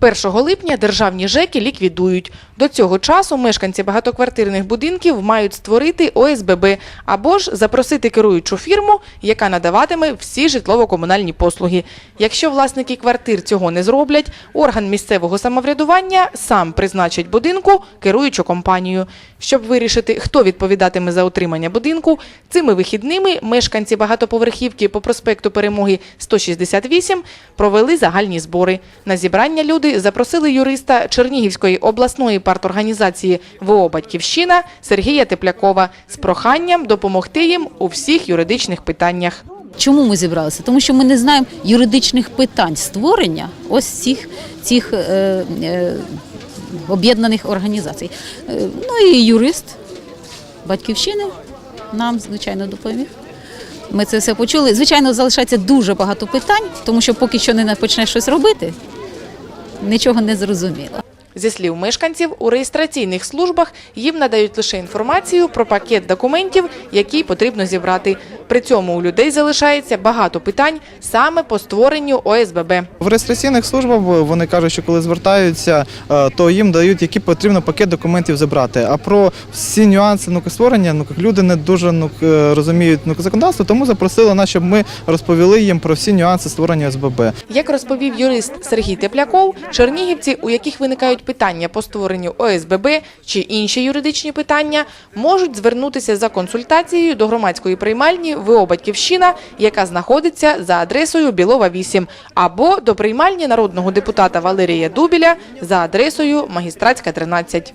1 липня державні ЖЕКи ліквідують. До цього часу мешканці багатоквартирних будинків мають створити ОСББ або ж запросити керуючу фірму, яка надаватиме всі житлово-комунальні послуги. Якщо власники квартир цього не зроблять, орган місцевого самоврядування сам призначить будинку керуючу компанію. Щоб вирішити, хто відповідатиме за утримання будинку, цими вихідними мешканці багатоповерхівки по проспекту Перемоги 168 провели загальні збори. На зібрання люди запросили юриста Чернігівської обласної парторганізації ВО Батьківщина Сергія Теплякова з проханням допомогти їм у всіх юридичних питаннях. Чому ми зібралися? Тому що ми не знаємо юридичних питань створення ось цих, цих е, е, об'єднаних організацій. Ну і юрист батьківщини нам, звичайно, допоміг. Ми це все почули. Звичайно, залишається дуже багато питань, тому що поки що не почнеш щось робити, нічого не зрозуміло. Зі слів мешканців, у реєстраційних службах їм надають лише інформацію про пакет документів, який потрібно зібрати. При цьому у людей залишається багато питань саме по створенню ОСББ. В реєстраційних службах вони кажуть, що коли звертаються, е, то їм дають, який потрібно пакет документів забрати. А про всі нюанси ну, створення ну, люди не дуже ну, е, розуміють ну, законодавство, тому запросили нас, щоб ми розповіли їм про всі нюанси створення ОСББ. Як розповів юрист Сергій Тепляков, чернігівці, у яких виникають питання по створенню ОСББ чи інші юридичні питання, можуть звернутися за консультацією до громадської приймальні ВО Батьківщина, яка знаходиться за адресою Білова 8, або до приймальні народного депутата Валерія Дубіля за адресою Магістратська 13.